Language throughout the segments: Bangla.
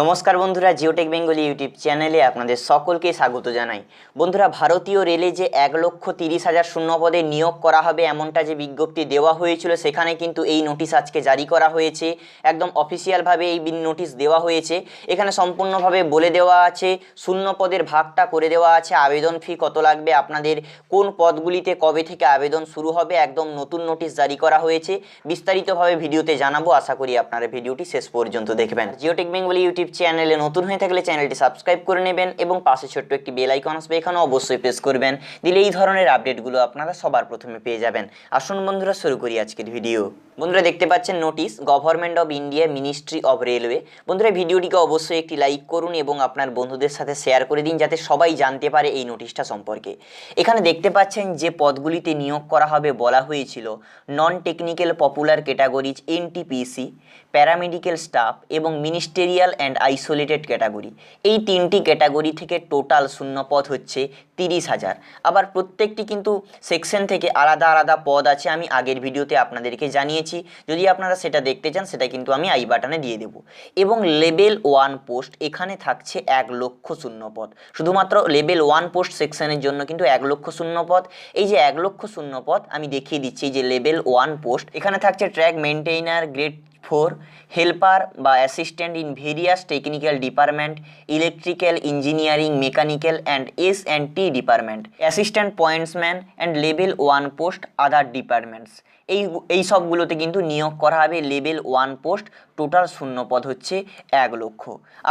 নমস্কার বন্ধুরা জিওটেক বেঙ্গলি ইউটিউব চ্যানেলে আপনাদের সকলকে স্বাগত জানাই। বন্ধুরা, ভারতীয় রেলে যে এক লক্ষ তিরিশ হাজার শূন্য পদে নিয়োগ করা হবে এমনটা যে বিজ্ঞপ্তি দেওয়া হয়েছিল, সেখানে কিন্তু এই নোটিশ আজকে জারি করা হয়েছে। একদম অফিসিয়ালভাবে এই নোটিশ দেওয়া হয়েছে। এখানে সম্পূর্ণভাবে বলে দেওয়া আছে শূন্য পদের ভাগটা করে দেওয়া আছে, আবেদন ফি কত লাগবে, আপনাদের কোন পদগুলিতে কবে থেকে আবেদন শুরু হবে, একদম নতুন নোটিশ জারি করা হয়েছে। বিস্তারিতভাবে ভিডিওতে জানাব, আশা করি আপনারা ভিডিওটি শেষ পর্যন্ত দেখবেন। জিওটেক বেঙ্গলি ইউটিউব চ্যানেলে নতুন হয়ে থাকলে চ্যানেলটি সাবস্ক্রাইব করে নেবেন এবং পাশে ছোট্ট একটি বেল আইকন আসবে এখানে অবশ্যই প্রেস করবেন। দিলে এই ধরনের আপডেটগুলো আপনারা সবার প্রথমে পেয়ে যাবেন। আসুন বন্ধুরা, শুরু করি আজকের ভিডিও বন্ধুরা, দেখতে পাচ্ছেন notice government of India ministry of railway বন্ধুরা, ভিডিওটিকে অবশ্যই একটি লাইক করুন এবং আপনার বন্ধুদের সাথে শেয়ার করে দিন, যাতে সবাই জানতে পারে এই নোটিশটা সম্পর্কে। এখানে দেখতে পাচ্ছেন যে পদগুলিতে নিয়োগ করা হবে বলা হয়েছিল non technical popular categories NTPC paramedical staff এবং মিনিস্টেরিয়াল অ্যান্ড আইসোলেটেড ক্যাটাগরি। এই তিনটি ক্যাটাগরি থেকে টোটাল শূন্য পদ হচ্ছে তিরিশ হাজার। আবার প্রত্যেকটি কিন্তু সেকশন থেকে আলাদা আলাদা পদ আছে, আমি আগের ভিডিওতে আপনাদেরকে জানিয়েছি। যদি আপনারা সেটা দেখতে চান, সেটা কিন্তু আমি আই বাটনে দিয়ে দেবো। এবং লেভেল ওয়ান পোস্ট এখানে থাকছে এক লক্ষ শূন্য পদ শুধুমাত্র লেভেল ওয়ান পোস্ট সেকশনের জন্য কিন্তু এক লক্ষ শূন্য পদ এই যে এক লক্ষ শূন্য পদ আমি দেখিয়ে দিচ্ছি যে লেভেল ওয়ান পোস্ট এখানে থাকছে track maintainer grade four, helper বা assistant in various technical department, electrical engineering, mechanical and S and T department, assistant pointsman and level one post other departments. এই এই সবগুলোতে কিন্তু নিয়োগ করা হবে লেভেল ওয়ান পোস্ট, টোটাল শূন্য পদ হচ্ছে এক লক্ষ।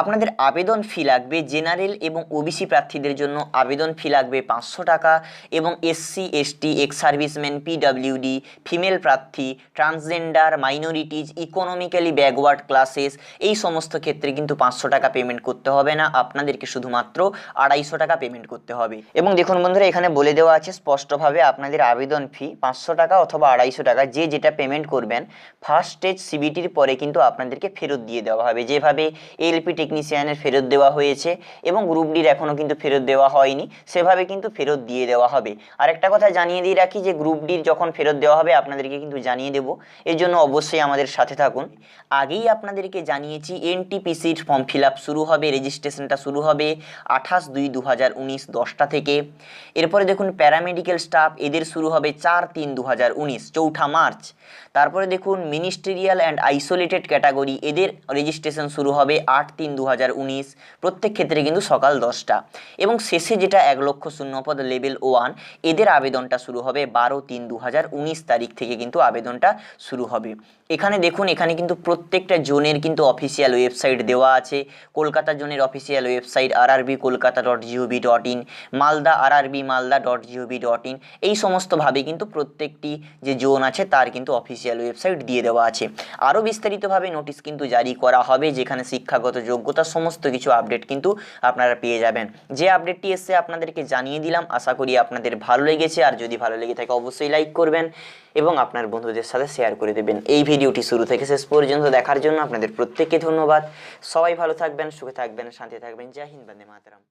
আপনাদের আবেদন ফি লাগবে জেনারেল এবং ওবিসি প্রার্থীদের জন্য আবেদন ফি লাগবে পাঁচশো টাকা এবং SC, ST, ex serviceman, PWD, female প্রার্থী, transgender, minorities economically backward classes এই সমস্ত ক্ষেত্রে কিন্তু পাঁচশো টাকা পেমেন্ট করতে হবে না, আপনাদেরকে শুধুমাত্র আড়াইশো টাকা পেমেন্ট করতে হবে। এবং দেখুন বন্ধুরা, এখানে বলে দেওয়া আছে স্পষ্টভাবে আপনাদের আবেদন ফি পাঁচশো টাকা অথবা আড়াইশো টাকা, যে যেটা পেমেন্ট করবেন ফার্স্ট স্টেজ সিবিটির পরে কিন্তু আপনাদেরকে ফেরত দিয়ে দেওয়া হবে। যেভাবে এলপি টেকনিশিয়ানের ফেরত দেওয়া হয়েছে এবং গ্রুপ ডির এখনও কিন্তু ফেরত দেওয়া হয়নি, সেভাবে কিন্তু ফেরত দিয়ে দেওয়া হবে। আর একটা কথা জানিয়ে দিয়ে রাখি যে গ্রুপ ডির যখন ফেরত দেওয়া হবে, আপনাদেরকে কিন্তু জানিয়ে দেবো। এর জন্য অবশ্যই আমাদের সাথে থাকুন। আগেই আপনাদেরকে জানিয়েছি এনটিপিসির ফর্ম ফিল শুরু হবে রেজিস্ট্রেশনটা শুরু হবে আঠাশ দুই দু হাজার উনিশ দশটা থেকে। এরপরে দেখুন প্যারামেডিক্যাল স্টাফ এদের শুরু হবে চার তিন দু হাজার উনিশ, চৌঠা মার্চ। তারপরে দেখুন মিনিস্টেরিয়াল অ্যান্ড আইসোলেটেড ক্যাটাগরি এদের রেজিস্ট্রেশন শুরু হবে আট তিন দু হাজার উনিশ, প্রত্যেক ক্ষেত্রে কিন্তু সকাল দশটা। এবং শেষে যেটা এক লক্ষ শূন্যপদ লেভেল ওয়ান এদের আবেদনটা শুরু হবে বারো তিন দু হাজার উনিশ তারিখ থেকে কিন্তু আবেদনটা শুরু হবে। এখানে দেখুন, এখানে কিন্তু প্রত্যেকটা জোনের কিন্তু অফিসিয়াল ওয়েবসাইট দেওয়া আছে। কলকাতা জোনের official website R RB Kolkata dot GOV dot in Malda R RB Malda dot GOV dot in এই সমস্তভাবে কিন্তু প্রত্যেকটি যে জোন আছে তার কিন্তু অফিসিয়াল ওয়েবসাইট দিয়ে দেওয়া আছে। আরও বিস্তারিতভাবে নোটিশ কিন্তু জারি করা হবে, যেখানে শিক্ষাগত যোগ্যতা সমস্ত কিছু আপডেট কিন্তু আপনারা পেয়ে যাবেন। যে আপডেটটি এসছে আপনাদেরকে জানিয়ে দিলাম, আশা করি আপনাদের ভালো লেগেছে, আর যদি ভালো লেগে থাকে অবশ্যই লাইক করবেন এবং আপনার বন্ধুদের সাথে শেয়ার করে দেবেন। এই ভিডিওটি শুরু থেকে শেষ পর্যন্ত দেখার জন্য আপনাদের প্রত্যেককে ধন্যবাদ। সবাই ভালো থাকবেন, সুখে থাকবেন, শান্তি থাকবেন। জয় হিন্দ, বন্দে মাতরম।